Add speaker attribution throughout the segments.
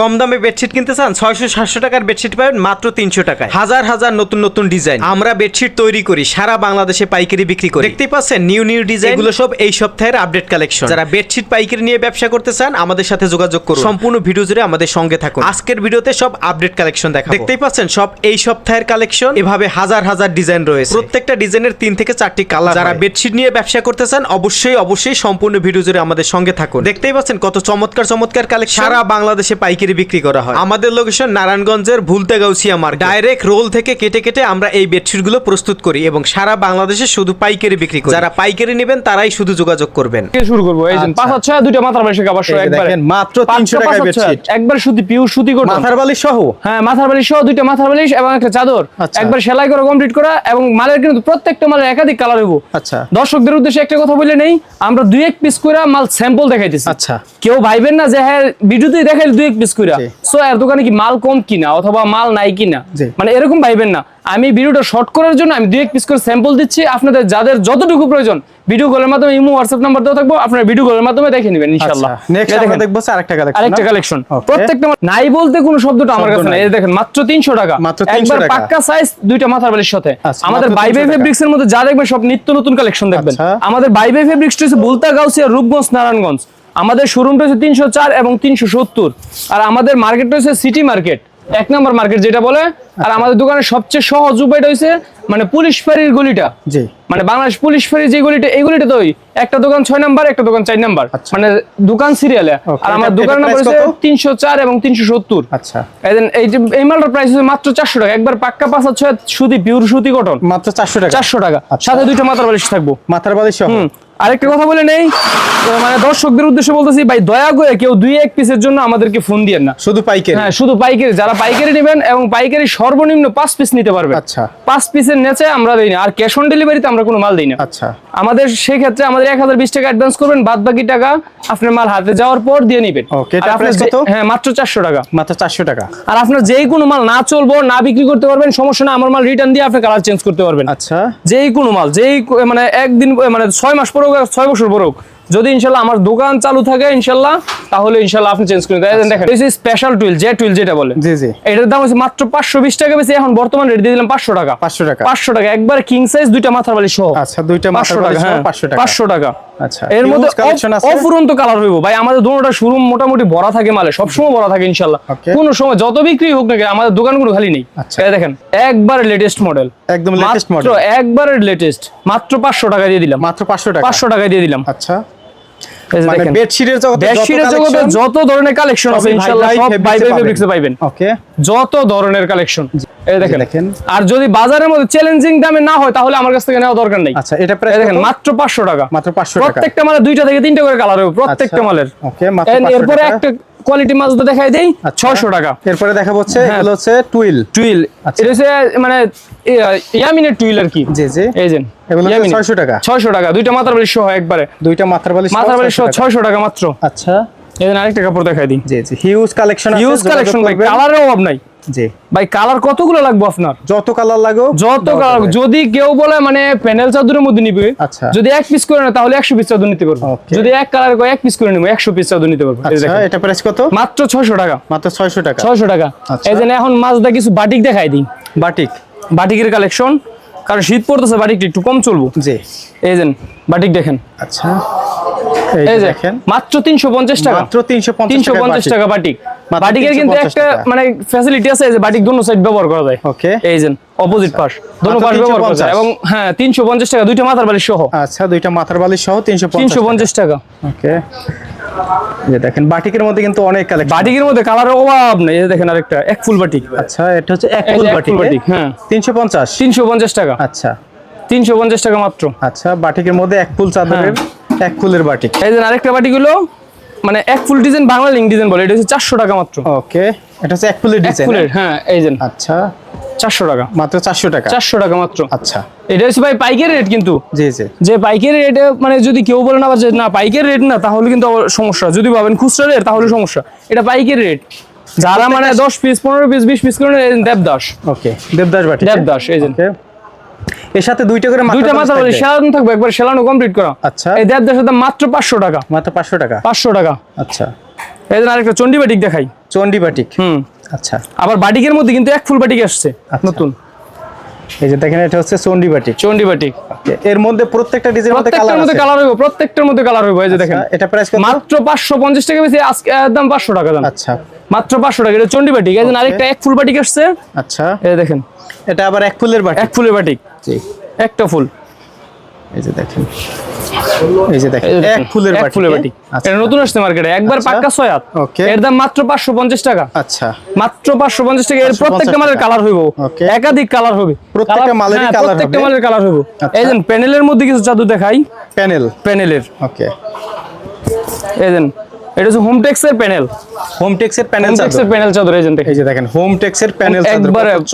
Speaker 1: কম দামে বেডশিট কিনতে চান ছয়শো সাতশো টাকার বেডশিট পাবেন মাত্র তিনশো টাকায়। হাজার হাজার নতুন নতুন ডিজাইন আমরা বেডশিট তৈরি করি সারা বাংলাদেশে পাইকারি বিক্রি করি। দেখতেই পাচ্ছেন নিউ নিউ ডিজাইন এগুলো সব এই সপ্তাহের আপডেট কালেকশন যারা বেডশিট পাইকারি নিয়ে ব্যবসা করতে চান আমাদের সাথে যোগাযোগ করুন। সম্পূর্ণ ভিডিও জুড়ে আমাদের সঙ্গে থাকুন। আজকের ভিডিওতে সব আপডেট কালেকশন দেখা দেখতেই পাচ্ছেন সব এই সপ্তাহের কালেকশন এভাবে হাজার হাজার ডিজাইন রয়েছে। প্রত্যেকটা ডিজাইনের তিন থেকে চারটি কালার যারা বেডশিট নিয়ে ব্যবসা করতে চান অবশ্যই অবশ্যই সম্পূর্ণ ভিডিও জুড়ে আমাদের সঙ্গে থাকুন। দেখতেই পাচ্ছেন কত চমৎকার চমৎকার কালেকশন সারা বাংলাদেশে পাইকারি বিক্রি করা হয়। আমাদের লোকেশন নারায়ণগঞ্জের ভুলতে গাউসিয়া মার্কেট ডাইরেক্ট রোল থেকে কেটে কেটে আমরা এই বেডশিটগুলো প্রস্তুত করি এবং সারা বাংলাদেশে শুধু পাইকারি বিক্রি করি। যারা পাইকারি নেবেন তারাই শুধু যোগাযোগ করবেন।
Speaker 2: শুরু করব? এই যে
Speaker 3: আচ্ছা।
Speaker 2: পাঁচ ছয় দুইটা মাথার বালিশ কাবার সহ
Speaker 3: মাত্র
Speaker 2: পাঁচটা
Speaker 3: 300 টাকায়। বেডশিট।
Speaker 2: একবার সুতি পিউ সুতি
Speaker 3: মাথার বালিশ সহ?
Speaker 2: হ্যাঁ মাথার বালিশ সহ দুইটা মাথার বালিশ এবং একটা চাদর।
Speaker 3: আচ্ছা।
Speaker 2: একবার সেলাই করে কমপ্লিট করা এবং মালের কিন্তু প্রত্যেকটা মালের একাধিক কালার হইব।
Speaker 3: আচ্ছা।
Speaker 2: দর্শকদের উদ্দেশ্যে একটা কথা বলে নেই আমরা দুই এক পিস করে মাল স্যাম্পল দেখাইতেছি।
Speaker 3: আচ্ছা।
Speaker 2: কেউ ভাইবেন না যে হ্যাঁ ভিডিওতে দেখাইলে দুই এক পিস করে
Speaker 3: জি।
Speaker 2: সো এর দোকানে কি মাল কম কিনা অথবা মাল নাই কিনা? মানে এরকম ভাইবেন না। আমি ভিডিওটা শর্ট করার জন্য আমি দুই এক পিস করে স্যাম্পল দিচ্ছি। আপনাদের যাদের যতটুকু প্রয়োজন ভিডিও কলের মাধ্যমে ইমো হোয়াটসঅ্যাপ নাম্বার দেওয়া থাকব। আপনারা ভিডিও কলের মাধ্যমে দেখে নেবেন ইনশাআল্লাহ।
Speaker 3: নেক্সট আমরা দেখব আরেকটা কালেকশন
Speaker 2: আরেকটা কালেকশন প্রত্যেকটা নাই বলতে কোনো শব্দটা আমার কাছে নাই। এই দেখেন মাত্র 300 টাকা।
Speaker 3: মাত্র 300
Speaker 2: একবার পাক্কা সাইজ দুইটা মাথার বালির সাথে।
Speaker 3: আচ্ছা,
Speaker 2: আমাদের
Speaker 3: মাত্র
Speaker 2: বাই
Speaker 3: 300
Speaker 2: বাই
Speaker 3: টাকা।
Speaker 2: ফেব্রিক্স এর মধ্যে যা দেখবেন সব নিত্য নতুন কালেকশন দেখবেন।
Speaker 3: আচ্ছা।
Speaker 2: আমাদের বাই বাই ফেব্রিক্স হচ্ছে বুলতা গাউসিয়া রূপগঞ্জ নারায়ণগঞ্জ। আমাদের শোরুমটা হচ্ছে তিনশো চার এবং তিনশো সত্তর। আর আমাদের মার্কেটটা হচ্ছে সিটি মার্কেট এক নম্বর মার্কেট যেটা বলে আর আমাদের দোকানের সবচেয়ে সহজ উপায়টা হচ্ছে মানে পুলিশ ফাঁড়ির গলিটা।
Speaker 3: জি।
Speaker 2: মানে বাংলাদেশ পুলিশ ফাঁড়ি যে গলিটা এই গলিটা তো একটা দোকান ছয় নাম্বার একটা দোকান চার নাম্বার।
Speaker 3: আচ্ছা।
Speaker 2: মানে দোকান সিরিয়ালে আর আমার
Speaker 3: দোকান
Speaker 2: নাম্বার হচ্ছে তিনশো চার এবং তিনশো সত্তর।
Speaker 3: আচ্ছা।
Speaker 2: এই যে- এই মালটার প্রাইস হচ্ছে মাত্র চারশো টাকা। একবার পাক্কা পাঁচ ছয় সুতি পিওর সুতি কটন
Speaker 3: মাত্র চারশো টাকা।
Speaker 2: চারশো টাকা।
Speaker 3: আচ্ছা।
Speaker 2: সাথে দুইটা মাথার বালিশ থাকব।
Speaker 3: মাথার বালিশ
Speaker 2: হুম। আরেকটা কথা বলে নেই। মানে দর্শকদের উদ্দেশ্যে বলতেছি ভাই দয়া করে কেউ দুই এক পিসের জন্য আমাদেরকে ফোন দিয়েন না।
Speaker 3: শুধু পাইকারি?
Speaker 2: হ্যাঁ শুধু পাইকারি। যারা পাইকারি নেবেন এবং পাইকারি সর্বনিম্ন পাঁচ পিস নিতে পারবে
Speaker 3: আচ্ছা।
Speaker 2: পাঁচ পিসের নেচে আমরা দিই না। আর ক্যাশ অন ডেলিভারিতে আমরা কোনো মাল দিই না।
Speaker 3: আচ্ছা।
Speaker 2: আমাদের সেক্ষেত্রে আমাদের এক হাজার বিশ টাকা অ্যাডভান্স করবেন বাদ বাকি টাকা আপনার মাল হাতে যাওয়ার পর দিয়ে নিবেন। আর
Speaker 3: এটা
Speaker 2: যে-
Speaker 3: কত?
Speaker 2: হ্যাঁ মাত্র চারশো টাকা।
Speaker 3: মাত্র চারশো টাকা।
Speaker 2: আর আপনার যেই কোনো মাল না চলবো না বিক্রি করতে পারবেন সমস্যা না আমার মাল রিটার্ন দিয়ে আপনি কালার চেঞ্জ করতে পারবেন।
Speaker 3: আচ্ছা।
Speaker 2: যেই কোনো মাল যেই মানে একদিন মানে ছয় মাস পর হোক আর ছয় বছর বড় হোক যদি ইনশাল্লাহ আমার দোকান চালু থাকে ইনশাল্লাহ তাহলে ইনশাল্লাহ আপনি চেঞ্জ করে দেন। দেখেন এই স্পেশাল টুইল যে টুইল যেটা বলে।
Speaker 3: জি জি।
Speaker 2: এটার দাম হচ্ছে মাত্র পাঁচশো বিশ টাকা বেশি এখন বর্তমান রেট দিয়ে দিলাম পাঁচশো টাকা।
Speaker 3: পাঁচশো টাকা।
Speaker 2: পাঁচশো টাকা একবার কিং সাইজ দুইটা মাথার বালি সহ।
Speaker 3: আচ্ছা দুইটা
Speaker 2: পাঁচশো
Speaker 3: মাথার
Speaker 2: টাকা
Speaker 3: সহ
Speaker 2: হ্যাঁ
Speaker 3: পাঁচশো টাকা।
Speaker 2: পাঁচশো টাকা।
Speaker 3: আচ্ছা
Speaker 2: এর মধ্যে অফুরন্ত কালার হইব। ভাই আমাদের দুটোটা শোরুম মোটামুটি ভরা থাকে মালে সবসময় ভরা থাকে ইনশাল্লাহ কোন সময় যত বিক্রি হোক না কেন আমাদের দোকানগুলো খালি নেই।
Speaker 3: আচ্ছা।
Speaker 2: দেখেন একবার লেটেস্ট মডেল
Speaker 3: একদম লেটেস্ট মডেল
Speaker 2: একবার লেটেস্ট মাত্র পাঁচশো টাকা দিয়ে দিলাম।
Speaker 3: মাত্র পাঁচশো টাকা।
Speaker 2: পাঁচশো টাকা দিয়ে দিলাম।
Speaker 3: আচ্ছা।
Speaker 2: যে
Speaker 3: মানে বেডশিটের জগতে
Speaker 2: বেডশিটের যত ধরনের কালেকশন আছে ইনশাআল্লাহ সব
Speaker 3: পাবেন। ওকে
Speaker 2: যত ধরনের কালেকশন এই দেখেন।
Speaker 3: দেখেন।
Speaker 2: আর যদি বাজারের মধ্যে চ্যালেঞ্জিং দামে না হয় তাহলে আমার কাছ থেকে নেওয়া দরকার নেই।
Speaker 3: আচ্ছা এটা প্রাইস
Speaker 2: দেখেন মাত্র পাঁচশো টাকা।
Speaker 3: মাত্র 500 টাকা।
Speaker 2: প্রত্যেকটা মালে দুইটা থেকে তিনটা করে কালার হবে প্রত্যেকটা
Speaker 3: আচ্ছা,
Speaker 2: মালের
Speaker 3: মাত্র 500
Speaker 2: এরপরে একটা কোয়ালিটি মাছ তো দেখাই দেই
Speaker 3: আচ্ছা।
Speaker 2: ছয়শো টাকা।
Speaker 3: এরপরে দেখা হচ্ছে
Speaker 2: হ্যাঁ।
Speaker 3: এগুলো হচ্ছে টুইল।
Speaker 2: টুইল।
Speaker 3: আচ্ছা।
Speaker 2: এটা হচ্ছে মানে ইয়া- ইয়ামিনের টুইল আর কি।
Speaker 3: জি জি।
Speaker 2: এই যে
Speaker 3: এগুলো 600 টাকা।
Speaker 2: ছয়শো টাকা দুইটা মাথার বালিশ সহ একবারে।
Speaker 3: দুইটা মাথার বালিশ
Speaker 2: মাথার বালিশ সহ
Speaker 3: 600
Speaker 2: ছয়শো টাকা মাত্র।
Speaker 3: আচ্ছা।
Speaker 2: যে আরেকটা কাপড় দেখাই দিই।
Speaker 3: জি জি হিউজ কালেকশন যোগাযোগ
Speaker 2: কালেকশন ভাই কালারের অভাব নাই।
Speaker 3: জি।
Speaker 2: ভাই কালার কতগুলো লাগবে আপনার?
Speaker 3: যত কালার লাগো
Speaker 2: যত কালার যদি কেউ বলে মানে প্যানেল চাদরের মধ্যে নিবে
Speaker 3: আচ্ছা।
Speaker 2: যদি এক পিস করে না তাহলে একশো পিস চাদর নিতে পারব. যদি এক কালার করে এক পিস করে নিবো একশো পিস চাদর নিতে পারব।
Speaker 3: আচ্ছা এটা প্রাইস কত?
Speaker 2: মাত্র ছয়শো টাকা।
Speaker 3: মাত্র 600 টাকা।
Speaker 2: ছয়শো টাকা।
Speaker 3: আচ্ছা।
Speaker 2: এই জন্য এখন মাছদা কিছু বাটিক দেখাই দিই।
Speaker 3: বাটিক
Speaker 2: বাটিকের কালেকশন কারণ শীত পড়তেছে বাটিকটা একটু কম চলবো।
Speaker 3: জি।
Speaker 2: এই যে বাটিক দেখেন।
Speaker 3: আচ্ছা। এই
Speaker 2: এই
Speaker 3: যে
Speaker 2: যে
Speaker 3: দেখেন।
Speaker 2: মাত্র তিনশো পঞ্চাশ টাকা।
Speaker 3: মাত্র 350 টাকা
Speaker 2: বাটিক। বাটিকের কিন্তু একটা মানে ফ্যাসিলিটি আছে যে বাটিক দুনো সাইড ব্যবহার করা যায়।
Speaker 3: ওকে।
Speaker 2: এই যে অপোজিট পাশ। দুনো পাশ ব্যবহার করা যায়। এবং হ্যাঁ তিনশো পঞ্চাশ টাকা দুইটা মাথার বালিশ সহ।
Speaker 3: আচ্ছা দুইটা মাথার বালিশ সহ 350
Speaker 2: তিনশো পঞ্চাশ টাকা।
Speaker 3: ওকে। যে দেখেন বাটিকের মধ্যে কিন্তু অনেক কালেকশন
Speaker 2: বাটিকের মধ্যে কালারের অভাব নেই। এই দেখেন আরেকটা এক ফুল বাটিক।
Speaker 3: আচ্ছা এটা হচ্ছে এক ফুল বাটিক
Speaker 2: ফুল বাটিক, হ্যাঁ।
Speaker 3: 350
Speaker 2: তিনশো পঞ্চাশ টাকা।
Speaker 3: আচ্ছা।
Speaker 2: তিনশো পঞ্চাশ টাকা মাত্র।
Speaker 3: আচ্ছা বাটিকের মধ্যে এক ফুল চাদরের
Speaker 2: হ্যাঁ।
Speaker 3: এক ফুলের বাটি।
Speaker 2: এই যে আরেকটা বাটিগুলো মানে এক ফুল ডিজাইন বাংলা লিঙ্ক ডিজাইন বলে এটা হচ্ছে চারশো টাকা মাত্র।
Speaker 3: ওকে এটা হচ্ছে এক ফুলের ডিজাইন
Speaker 2: ফুলের হ্যাঁ? এই যে।
Speaker 3: আচ্ছা।
Speaker 2: চারশো টাকা।
Speaker 3: মাত্র 400 টাকা?
Speaker 2: চারশো টাকা মাত্র।
Speaker 3: আচ্ছা।
Speaker 2: এটা হচ্ছে ভাই পাইকারি রেট কিন্তু।
Speaker 3: জি জি।
Speaker 2: যে পাইকারি রেটে মানে যদি কেউ বলে না যে না পাইকারি রেট না তাহলে কিন্তু সমস্যা। যদি ভাবেন খুচরা রেট তাহলে সমস্যা। এটা পাইকারি রেট। যারা মানে দশ পিস পনেরো পিস বিশ পিস করে দেবদাস।
Speaker 3: ওকে দেবদাস বাটিক
Speaker 2: দেবদাস এই যে।
Speaker 3: এর সাথে দুইটা করে
Speaker 2: দুইটা মাথা
Speaker 3: থাকবে?
Speaker 2: সেলানো থাকবে একবার সেলানো কমপ্লিট করা।
Speaker 3: আচ্ছা।
Speaker 2: এই দেড় দাম মাত্র পাঁচশো টাকা।
Speaker 3: মাত্র 500 টাকা?
Speaker 2: পাঁচশো টাকা।
Speaker 3: আচ্ছা।
Speaker 2: এই আরেকটা চন্ডি বাটিক দেখাই।
Speaker 3: চণ্ডী বাটিক?
Speaker 2: হুম।
Speaker 3: আচ্ছা।
Speaker 2: আবার বাটিকের মধ্যে কিন্তু এক ফুল বাটিক আসছে
Speaker 3: আচ্ছা।
Speaker 2: নতুন।
Speaker 3: এই যে দেখেন এটা হচ্ছে চণ্ডী বাটিক।
Speaker 2: চন্ডি বাটিক।
Speaker 3: এর মধ্যে প্রত্যেকটা ডিজাইনের মধ্যে কালার
Speaker 2: মধ্যে কালার হইবো প্রত্যেকটার মধ্যে কালার হইবো এই যে দেখেন।
Speaker 3: আচ্ছা, এটা প্রাইস কত?
Speaker 2: মাত্র পাঁচশো পঞ্চাশ টাকা বেশি আজকে একদম পাঁচশো টাকা দাম।
Speaker 3: আচ্ছা।
Speaker 2: মাত্র পাঁচশো টাকা এটা চন্ডি বাটিক এই যে আরেকটা এক ফুল বাটিক আসছে।
Speaker 3: আচ্ছা।
Speaker 2: এই দেখেন।
Speaker 3: এটা আবার এক ফুলের বাটিক
Speaker 2: এক ফুলের বাটিক
Speaker 3: জি।
Speaker 2: একটা ফুল।
Speaker 3: এই যে দেখেন। এই যে দেখেন এক ফুলের
Speaker 2: এক ফুলের বাটিক
Speaker 3: আচ্ছা।
Speaker 2: এটা নতুন আসছে মার্কেটে একবার
Speaker 3: আচ্ছা।
Speaker 2: পাক্কা ছয় এর দাম মাত্র পাঁচশো পঞ্চাশ টাকা।
Speaker 3: আচ্ছা।
Speaker 2: মাত্র পাঁচশো পঞ্চাশ টাকা এর প্রত্যেকটা মালের কালার হইব। একাধিক কালার হবে।
Speaker 3: প্রত্যেকটা
Speaker 2: Colour-
Speaker 3: মালেরই
Speaker 2: হ্যাঁ, প্রত্যেকটা মালের কালার হইব। এই যে প্যানেলের মধ্যে কিছু জাদু দেখাই।
Speaker 3: প্যানেল
Speaker 2: প্যানেলের
Speaker 3: ওকে
Speaker 2: এই যে এটা হচ্ছে প্যানেল
Speaker 3: প্যানেল
Speaker 2: প্যানেল চাদর। এই যে দেখেন।
Speaker 3: প্যানেল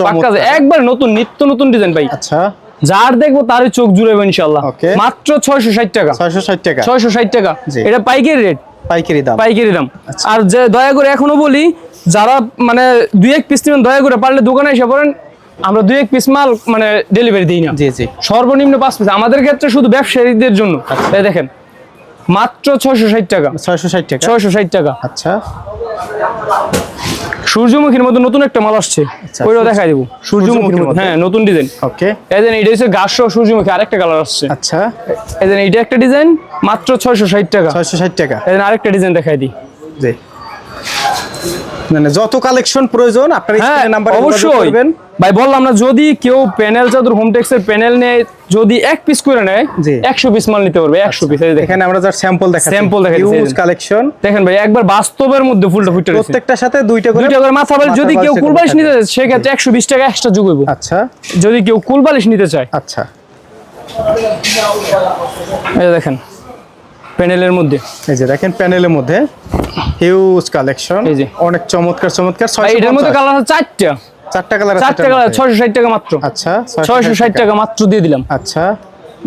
Speaker 2: পাক্কা একবার নতুন নিত্য নতুন ডিজাইন পাই
Speaker 3: আচ্ছা।
Speaker 2: যার দেখব তারই চোখ জুড়াবে ইনশাল্লাহ মাত্র ছয়শো ষাট টাকা।
Speaker 3: 660 টাকা।
Speaker 2: ছয়শো ষাট টাকা। এটা পাইকারি রেট।
Speaker 3: পাইকারি দাম।
Speaker 2: পাইকারি দাম।
Speaker 3: আচ্ছা।
Speaker 2: আর যে দয়া করে এখনও বলি যারা মানে দুই এক পিস নেবেন দয়া করে পারলে দোকানে এসে পড়েন। আমরা দুই এক পিস মাল মানে ডেলিভারি দিই না।
Speaker 3: জি জি।
Speaker 2: সর্বনিম্ন পাঁচ পিস আমাদের ক্ষেত্রে শুধু ব্যবসায়ীদের জন্য।
Speaker 3: আচ্ছা।
Speaker 2: দেখেন মাত্র ছয়শো ষাট টাকা।
Speaker 3: 660 টাকা।
Speaker 2: ছয়শো ষাট টাকা।
Speaker 3: আচ্ছা।
Speaker 2: সূর্যমুখীর মধ্যে নতুন একটা মাল আসছে।
Speaker 3: ওইটা
Speaker 2: ওইটাও দেখাই দেবো।
Speaker 3: সূর্যমুখীর
Speaker 2: সূর্যমুখীর মধ্যে? হ্যাঁ নতুন ডিজাইন।
Speaker 3: ওকে।
Speaker 2: এই দেন এটা হচ্ছে গাছ সহ সূর্যমুখী আরেকটা কালার আসছে।
Speaker 3: আচ্ছা।
Speaker 2: এই দেন এইটা একটা ডিজাইন মাত্র ছয়শো ষাট টাকা।
Speaker 3: 660 টাকা।
Speaker 2: এই দেন আরেকটা ডিজাইন দেখাই দিই।
Speaker 3: জি। মানে যত কালেকশন প্রয়োজন আপনার
Speaker 2: হ্যাঁ
Speaker 3: স্ক্রিনে নাম্বার
Speaker 2: অবশ্যই। ভাই বললাম না যদি কেউ প্যানেল চাদর হোম টেক্সের প্যানেল নেয় যদি এক পিস করে নেয়
Speaker 3: জি।
Speaker 2: একশো পিস মাল নিতে পারবে একশো পিস দেখেন।
Speaker 3: এখানে আমরা যার স্যাম্পল দেখাচ্ছি।
Speaker 2: Sample দেখাচ্ছি,
Speaker 3: হিউজ কালেকশন
Speaker 2: দেখেন। ভাই একবার বাস্তবের মধ্যে ফুলটা ফুটে রয়েছে।
Speaker 3: প্রত্যেকটার সাথে দুইটা করে
Speaker 2: দুইটা করে মাথা বালিশ যদি কেউ কুলবালিশ নিতে চায় সেক্ষেত্রে একশো বিশ টাকা এক্সট্রা যোগ হইব।
Speaker 3: আচ্ছা।
Speaker 2: যদি কেউ কুলবালিশ নিতে চায়।
Speaker 3: আচ্ছা।
Speaker 2: এই দেখেন প্যানেলের মধ্যে।
Speaker 3: এই যে দেখেন প্যানেলের মধ্যে। হিউজ কালেকশন
Speaker 2: এই যে।
Speaker 3: অনেক চমৎকার চমৎকার।
Speaker 2: এটার মধ্যে কালার আছে চারটা।
Speaker 3: চারটা কালার
Speaker 2: চারটা কালার ছয়শো ষাট টাকা মাত্র।
Speaker 3: আচ্ছা
Speaker 2: ছয়শো ষাট টাকা। মাত্র দিয়ে দিলাম।
Speaker 3: আচ্ছা।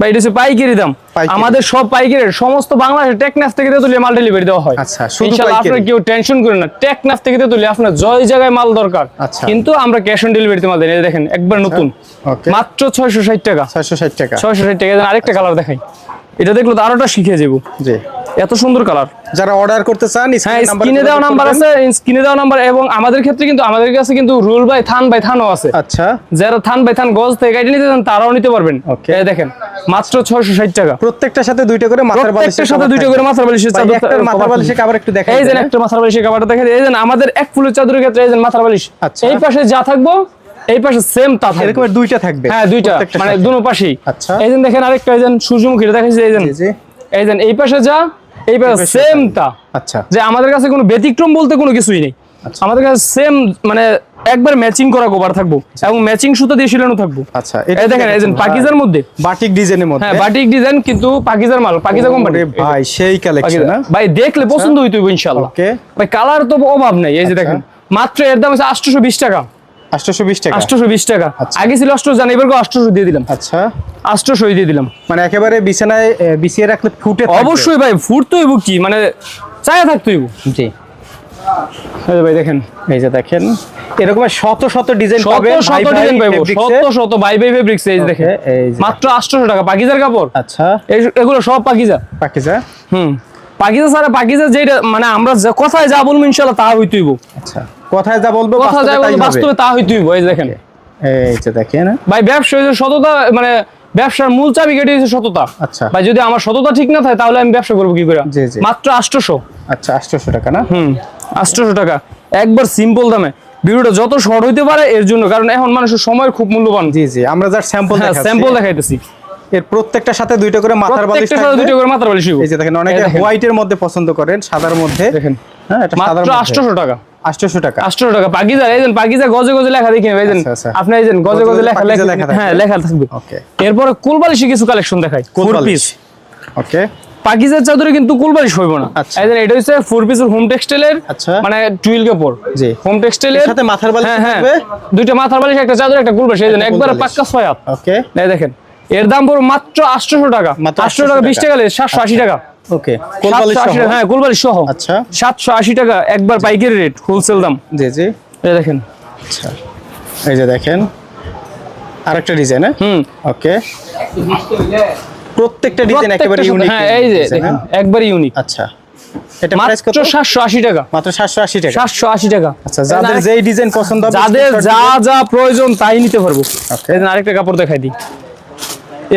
Speaker 2: ভাই এটা হচ্ছে পাইকারি দাম। আমাদের সব পাইকারি সমস্ত বাংলাদেশের টেকনাফ থেকে তুলে মাল ডেলিভারি দেওয়া হয়।
Speaker 3: আচ্ছা,
Speaker 2: ইনশাআল্লাহ আপনারা কেউ টেনশন করেন না। টেকনাফ থেকে তুলে আপনার জয় জায়গায় মাল দরকার
Speaker 3: আচ্ছা।
Speaker 2: কিন্তু আমরা ক্যাশ অন ডেলিভারিতে মাল দেন এই দেখেন একবার নতুন। মাত্র ছয়শো ষাট টাকা।
Speaker 3: ছয়শো ষাট টাকা।
Speaker 2: ছয়শো ষাট টাকা এদের আরেকটা কালার দেখাই। এটা দেখল তো আরোটা শিখে যাব।
Speaker 3: জি।
Speaker 2: এত সুন্দর কালার
Speaker 3: যারা অর্ডার করতে চান
Speaker 2: হ্যাঁ
Speaker 3: স্ক্রিনে
Speaker 2: দেওয়া নাম্বার আছে স্ক্রিনে দেওয়া নাম্বার এবং আমাদের ক্ষেত্রে কিন্তু আমাদের কাছে কিন্তু রুল বাই থান বাই থানও আছে।
Speaker 3: আচ্ছা।
Speaker 2: যারা থান বাই থান গজ থেকে গাইডে নিতে চান তারাও নিতে পারবেন. এই দেখেন মাত্র ছয়শো ষাট টাকা।
Speaker 3: প্রত্যেকটার সাথে দুইটা করে মাথার বালিশের
Speaker 2: প্রত্যেকটার সাথে দুইটা করে মাথার বালিশের চাদর
Speaker 3: একটার মাথার
Speaker 2: cover
Speaker 3: বালিশে
Speaker 2: থাকবে।
Speaker 3: একটু দেখাই
Speaker 2: এই যে একটা মাথার বালিশের কাবারটা দেখেন এই যে আমাদের এক ফুলের চাদরের ক্ষেত্রে এই যে মাথার বালিশ।
Speaker 3: আচ্ছা।
Speaker 2: এই পাশে যা থাকব এই পাশে সেম তা থাকবে।
Speaker 3: এরকম দুইটা থাকবে
Speaker 2: হ্যাঁ দুইটা মানে দুনো পাশেই।
Speaker 3: আচ্ছা।
Speaker 2: এই যে দেখেন আরেকটা এই যে সূর্যমুখীটা দেখাচ্ছি এই যে। এই যে এই পাশে যা এই পাশে
Speaker 3: পাশে
Speaker 2: সেম তা
Speaker 3: আচ্ছা।
Speaker 2: যে আমাদের কাছে কোনো ব্যতিক্রম বলতে কোনো কিছুই নেই।
Speaker 3: আচ্ছা।
Speaker 2: আমাদের কাছে সেম মানে একবার ম্যাচিং করা কভার থাকব এবং ম্যাচিং সুতা দিয়ে শিলানো থাকব।
Speaker 3: আচ্ছা
Speaker 2: এই দেখেন এই যে পাকিজার মধ্যে।
Speaker 3: বাটিক ডিজাইনের মধ্যে।
Speaker 2: হ্যাঁ বাটিক ডিজাইন কিন্তু পাকিজার মাল পাকিজা কোম্পানি
Speaker 3: ভাই সেই কালেকশন না
Speaker 2: ভাই দেখলে পছন্দ হইতো ইনশাল্লাহ
Speaker 3: ওকে।
Speaker 2: ভাই কালার তো অভাব নাই এই যে
Speaker 3: আচ্ছা।
Speaker 2: দেখেন। মাত্র এর দাম আছে আটশোশো বিশ টাকা।
Speaker 3: 820 টাকা। আচ্ছা।
Speaker 2: আগে ছিল আটশোশো জানি এবার আটশোশো দিয়ে দিলাম।
Speaker 3: আচ্ছা।
Speaker 2: আটশোশো দিয়ে দিলাম।
Speaker 3: মানে একেবারে বিছানায় এ, বিছিয়ে রাখলে ফুটে
Speaker 2: অবশ্যই ভাই ফুট হইব কি? মানে চায়া থাকতো হইব।
Speaker 3: জি।
Speaker 2: ভাই দেখেন।
Speaker 3: এই যে দেখেন এরকম শত শত ডিজাইন
Speaker 2: শত
Speaker 3: পাবেন
Speaker 2: শত
Speaker 3: ভাই ভাই
Speaker 2: ডিজাইন পাইবো। শত শত বাই বাই ফেব্রিক্স এই যে দেখেন। মাত্র টাকা। পাকিজার কাপড়?
Speaker 3: আচ্ছা।
Speaker 2: এগুলো সব পাকিজা।
Speaker 3: পাকিজা?
Speaker 2: হুম। পাকিজা ছাড়া পাকিজা যেটা মানে আমরা কথায় যা বলব ইনশাল্লাহ তা হইতেইব
Speaker 3: আচ্ছা। কথায় যা বলব
Speaker 2: যা বলব বাস্তবে তা দেখেন।
Speaker 3: এই যে দেখেন।
Speaker 2: ভাই ব্যবসা সততা মানে ব্যবসার মূল চাবি কেটে হচ্ছে সততা।
Speaker 3: আচ্ছা।
Speaker 2: ভাই যদি আমার সততা ঠিক না থাকে তাহলে আমি ব্যবসা করব কি করে। মাত্র আটশোশো।
Speaker 3: আচ্ছা 800 টাকা না?
Speaker 2: হুম আটশোশো টাকা। একবার সিম্পল দামে। ভিডিওটা যত শর্ট হইতে পারে এর জন্য কারণ এখন মানুষের সময়ের খুব মূল্যবান।
Speaker 3: জি জি আমরা যার স্যাম্পল
Speaker 2: স্যাম্পল দেখাইতেছি।
Speaker 3: এর প্রত্যেকটার সাথে দুইটা করে মাথার বালিশ থাকবে।
Speaker 2: দুটো করে মাত্র বালিশ।
Speaker 3: এই যে দেখেন অনেকে। হোয়াইটের মধ্যে পছন্দ করেন সাদার মধ্যে।
Speaker 2: দেখেন
Speaker 3: হ্যাঁ এটা সাদার
Speaker 2: মাত্র
Speaker 3: মধ্যে।
Speaker 2: আটশোশো টাকা।
Speaker 3: 800 টাকা।
Speaker 2: আটশো টাকা। পাকিজা এই পাকিজা গজে গজে লেখা দেখি এই যেন
Speaker 3: আচ্ছা, আচ্ছা।
Speaker 2: আপনি এই গজে
Speaker 3: গজে
Speaker 2: লেখা লেখা হ্যাঁ লেখা থাকবে।
Speaker 3: ওকে
Speaker 2: এরপরে কুলবালিশি কিছু কালেকশন দেখাই। পিস
Speaker 3: ওকে
Speaker 2: পাকিজার চাদরে কিন্তু কুলবালিশ হইব না।
Speaker 3: আচ্ছা।
Speaker 2: এই যেন এটা হচ্ছে ফোর পিসের হোম টেক্সটাইলের। মানে টুইল কাপড়
Speaker 3: জি।
Speaker 2: হোম টেক্সটাইলের
Speaker 3: সাথে মাথার বালিশ
Speaker 2: হ্যাঁ হ্যাঁ।
Speaker 3: থাকবে?
Speaker 2: দুইটা মাথার বালিশ একটা চাদর একটা কুলবালিশ। এই
Speaker 3: একটা
Speaker 2: একবার পাক্কা ছয় হাত।
Speaker 3: ওকে
Speaker 2: এই দেখেন। এর দাম পড়ো মাত্র আটশোশো টাকা। আটশো টাকা বিশ টাকা সাতশো আশি টাকা।
Speaker 3: ওকে
Speaker 2: টাকা, হ্যাঁ সহ।
Speaker 3: আচ্ছা।
Speaker 2: সাতশো আশি টাকা একবার পাইকারি রেট হোলসেল দাম।
Speaker 3: জি জি।
Speaker 2: এই দেখেন।
Speaker 3: আচ্ছা এই যে দেখেন। আরেকটা ডিজাইন হ্যাঁ?
Speaker 2: হুম।
Speaker 3: ওকে। প্রত্যেকটা ডিজাইন একেবারে ইউনিক
Speaker 2: হ্যাঁ এই যে দেখেন একবার ইউনিক
Speaker 3: আচ্ছা এটা প্রাইস কত?
Speaker 2: টাকা।
Speaker 3: মাত্র সাতশো আশি টাকা।
Speaker 2: সাতশো আশি টাকা।
Speaker 3: আচ্ছা যাদের যেই ডিজাইন পছন্দ হবে
Speaker 2: যাদের যা যা প্রয়োজন তাই নিতে পারব। এই আরেকটা কাপড় দেখাই দিই।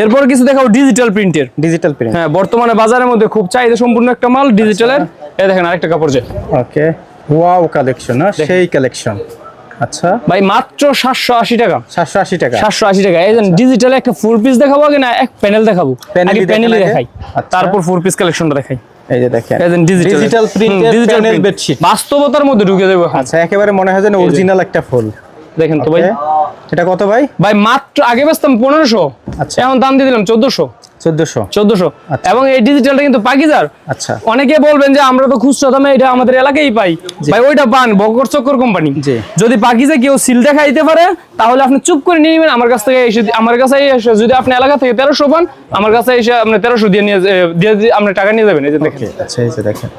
Speaker 2: এরপর কিছু দেখাবো ডিজিটাল প্রিন্টের
Speaker 3: ডিজিটাল প্রিন্ট
Speaker 2: হ্যাঁ বর্তমানে বাজারের মধ্যে খুব চাহিদা সম্পূর্ণ একটা মাল ডিজিটালের এই দেখেন আরেকটা কাপড় যে।
Speaker 3: ওকে ওয়াও কালেকশন না? সেই কালেকশন আচ্ছা।
Speaker 2: ভাই মাত্র সাতশো আশি টাকা।
Speaker 3: সাতশো আশি টাকা।
Speaker 2: সাতশো আশি টাকা। এই ডিজিটাল একটা ফুল পিস দেখাবো আগে না এক প্যানেল দেখাবো? আগে প্যানেলই দেখাই।
Speaker 3: আচ্ছা।
Speaker 2: তারপর ফুল পিস কালেকশনটা দেখাই।
Speaker 3: এই যে দেখেন।
Speaker 2: এই ডিজিটাল
Speaker 3: ডিজিটাল প্রিন্টের
Speaker 2: ডিজিটাল
Speaker 3: প্যানেল বেডশিট
Speaker 2: বাস্তবতার মধ্যে ঢুকে দেবো
Speaker 3: আচ্ছা একেবারে মনে হয় যেন অরিজিনাল একটা ফুল
Speaker 2: দেখেন তো ভাই.
Speaker 3: এটা কত ভাই?
Speaker 2: ভাই মাত্র আগে বেচতাম পনেরোশো
Speaker 3: আচ্ছা।
Speaker 2: এখন দাম দিয়ে দিলাম চোদ্দশো।
Speaker 3: চোদ্দশো।
Speaker 2: চোদ্দশো।
Speaker 3: আচ্ছা।
Speaker 2: এবং এই ডিজিটালটা কিন্তু পাকিজার।
Speaker 3: আচ্ছা।
Speaker 2: অনেকে বলবেন যে আমরা তো খুচরা দামে এটা আমাদের এলাকায় পাই। ভাই ওইটা পান বকর চক্কর কোম্পানি
Speaker 3: জি।
Speaker 2: যদি পাকিজে কেউ সিল দেখাইতে পারে তাহলে আপনি চুপ করে নিয়ে নেবেন। আমার কাছ থেকে এসে আমার কাছে এসে যদি আপনি এলাকা থেকে তেরোশো পান আমার কাছে এসে আপনি তেরোশো দিয়ে নিয়ে দিয়ে আপনি টাকা নিয়ে যাবেন। এই যে দেখেন।
Speaker 3: আচ্ছা এই যে দেখেন।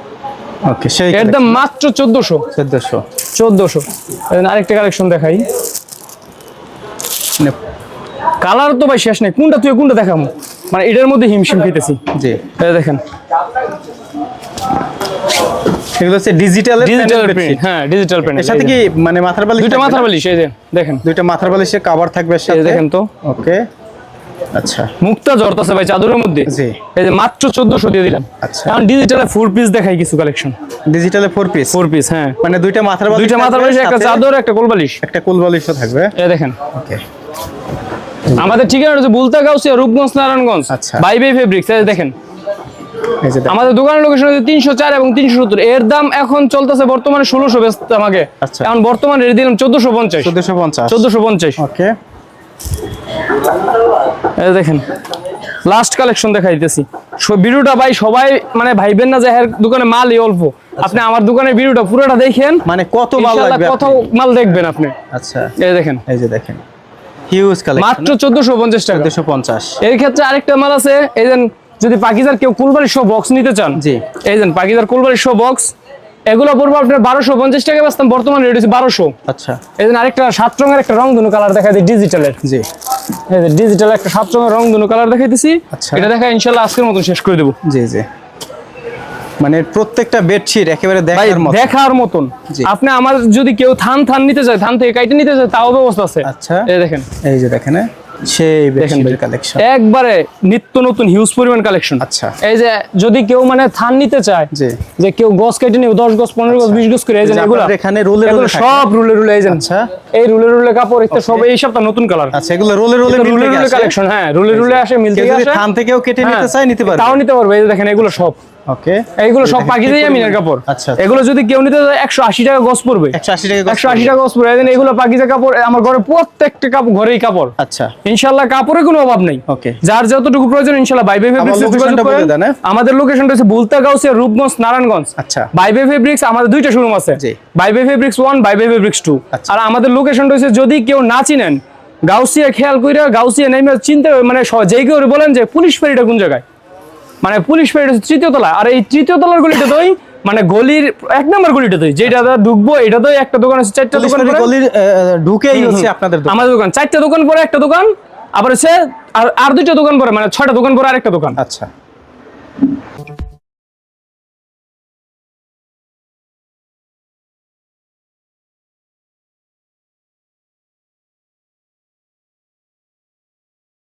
Speaker 3: ওকে সেই
Speaker 2: এর দাম মাত্র চোদ্দশো।
Speaker 3: চোদ্দশো।
Speaker 2: চোদ্দশো। আরেকটা কালেকশন দেখাই। কালার তো ভাই শেষ নেই। কোনটা তুই কোনটা দেখাবো? মানে এটার মধ্যে হিমশিম খেতেছি।
Speaker 3: জি।
Speaker 2: এই দেখেন।
Speaker 3: এগুলো হচ্ছে ডিজিটাল
Speaker 2: ডিজিটাল প্রিন্ট হ্যাঁ ডিজিটাল প্রিন্ট
Speaker 3: এর সাথে কি মানে মাথার বালিশ
Speaker 2: দুইটা মাথার বালিশ এই যে দেখেন।
Speaker 3: দুইটা মাথার বালিশের কভার থাকবে সাথে?
Speaker 2: দেখেন তো।
Speaker 3: ওকে। আচ্ছা।
Speaker 2: মুক্তা ভাই চাদরের মধ্যে।
Speaker 3: জি।
Speaker 2: এই যে মাত্র দিয়ে দিলাম।
Speaker 3: আচ্ছা।
Speaker 2: ডিজিটালে ফুল পিস দেখাই কিছু কালেকশন
Speaker 3: ডিজিটালে ফোর পিস
Speaker 2: ফোর পিস হ্যাঁ।
Speaker 3: মানে দুইটা মাথার বালিশ
Speaker 2: দুইটা মাথার বালিশ একটা চাদর একটা কোল বালিশ।
Speaker 3: একটা কুল বালিশও থাকবে?
Speaker 2: এই দেখেন।
Speaker 3: ওকে।
Speaker 2: আমাদের ঠিকানা হচ্ছে বুলতা গাউসিয়া রূপগঞ্জ নারায়ণগঞ্জ
Speaker 3: আচ্ছা।
Speaker 2: বাই বাই ফেব্রিক্স দেখেন। আমাদের দোকানের লোকেশন হচ্ছে তিনশো চার এবং তিনশো সত্তর। এর দাম এখন চলতেছে বর্তমানে ষোলোশো ব্যস্ত আমাকে।
Speaker 3: আচ্ছা।
Speaker 2: এখন বর্তমানে রেট দিলাম চোদ্দশো পঞ্চাশ।
Speaker 3: চোদ্দশো পঞ্চাশ।
Speaker 2: চোদ্দশো পঞ্চাশ।
Speaker 3: ওকে।
Speaker 2: দেখেন লাস্ট কালেকশন দেখাইতেছি। ভিডিওটা ভাই সবাই মানে ভাইবেন না যে এর দোকানে মালই অল্প। আপনি আমার দোকানের ভিডিওটা পুরোটা দেখেন।
Speaker 3: মানে কত মাল
Speaker 2: কত মাল দেখবেন আপনি।
Speaker 3: আচ্ছা।
Speaker 2: এই দেখেন।
Speaker 3: এই যে দেখেন। হিউজ কালেকশন
Speaker 2: মাত্র চোদ্দশো পঞ্চাশ টাকা।
Speaker 3: চোদ্দশো পঞ্চাশ।
Speaker 2: এর ক্ষেত্রে আরেকটা মাল আছে এই যেন যদি পাকিজার কেউ কুলবাড়ি শো বক্স নিতে চান
Speaker 3: জি।
Speaker 2: এই যেন পাকিজার কুলবাড়ি শো বক্স এগুলো পড়ব আপনার বারোশো পঞ্চাশ টাকা বেচতাম বর্তমানে রেট হচ্ছে বারোশো।
Speaker 3: আচ্ছা।
Speaker 2: এই যেন আরেকটা সাত রঙের একটা রং ধনু কালার দেখা যায় ডিজিটালের
Speaker 3: জি।
Speaker 2: এই যে ডিজিটাল একটা সাত রঙের রং ধনু কালার দেখাইতেছি
Speaker 3: আচ্ছা।
Speaker 2: এটা দেখা ইনশাল্লাহ আজকের মতন শেষ করে দেবো।
Speaker 3: জি জি। মানে প্রত্যেকটা বেডশিট একেবারে দেখার মতো
Speaker 2: দেখার মতন আপনি আমার যদি কেউ থান থান নিতে চায় থান থেকে কাইটে নিতে চায় তাও ব্যবস্থা আছে
Speaker 3: আচ্ছা।
Speaker 2: এই দেখেন
Speaker 3: এই যে দেখেন? সেই
Speaker 2: দেখেন
Speaker 3: বেডশিটের। কালেকশন
Speaker 2: একবারে নিত্য নতুন হিউজ পরিমাণ কালেকশন
Speaker 3: আচ্ছা।
Speaker 2: এই যে যদি কেউ মানে থান নিতে চায়। যে কেউ গছ কেটে নিবে দশ গছ পনেরো গছ বিশ গছ করে এই যে এগুলো
Speaker 3: এখানে রোলে রোলে
Speaker 2: সব রুলে রুলে এই যে
Speaker 3: আচ্ছা।
Speaker 2: এই রুলে রুলে কাপড় ইত্যাদি সব এই সপ্তাহ নতুন কালার
Speaker 3: আচ্ছা এগুলো রোলে রোলে
Speaker 2: রুলে রুলে। কালেকশন হ্যাঁ রুলে রুলে আসে মিল
Speaker 3: কেউ
Speaker 2: থেকে আসে
Speaker 3: থান থেকেও কেটে নিতে
Speaker 2: হ্যাঁ,
Speaker 3: চায় নিতে পারবে
Speaker 2: তাও নিতে পারবে এই যে দেখেন এগুলো সব
Speaker 3: ওকে।
Speaker 2: এইগুলো সব কাপড়।
Speaker 3: আচ্ছা
Speaker 2: এগুলো যদি কেউ নিতে চায় একশো আশি টাকা গছ পড়বে।
Speaker 3: একশো আশি টাকা
Speaker 2: একশো আশি টাকা গছ পড়বে এই এগুলো পাকিজা কাপড় আমার ঘরে প্রত্যেকটা কাপড় ঘরেই কাপড়।
Speaker 3: আচ্ছা।
Speaker 2: ইনশাল্লাহ কাপড়ের কোনো অভাব নেই।
Speaker 3: Okay.
Speaker 2: যার যতটুকু প্রয়োজন ইনশাল্লাহ বাইবে ফেব্রিক্স যোগাযোগ করেন।
Speaker 3: হ্যাঁ?
Speaker 2: আমাদের লোকেশনটা হচ্ছে বুলতা গাউসিয়া রূপগঞ্জ নারায়ণগঞ্জ।
Speaker 3: আচ্ছা।
Speaker 2: বাইবে ফেব্রিক্স আমাদের দুইটা শোরুম আছে। বাইবে ফেব্রিক্স ওয়ান বাইবে ফেব্রিক্স টু
Speaker 3: আচ্ছা।
Speaker 2: আর আমাদের লোকেশনটা হচ্ছে যদি কেউ না চিনেন গাউসিয়া খেয়াল কইরা গাউসিয়া নেমে চিনতে মানে যেই কেউ বলেন যে পুলিশ ফেরিটা কোন জায়গায়? মানে পুলিশ প্যারেড হচ্ছে তৃতীয় তলা আর এই তৃতীয় তলার গলিটা তো মানে গলির এক নম্বর গলিটা তো যেটা ঢুকবো এটা তো একটা দোকান আছে চারটা দোকান
Speaker 3: গলির ঢুকেই হচ্ছে আপনাদের
Speaker 2: আমাদের দোকান। চারটা দোকান পরে একটা দোকান আবার হচ্ছে আর আর দুইটা দোকান পরে মানে ছয়টা দোকান পরে আরেকটা দোকান।
Speaker 3: আচ্ছা।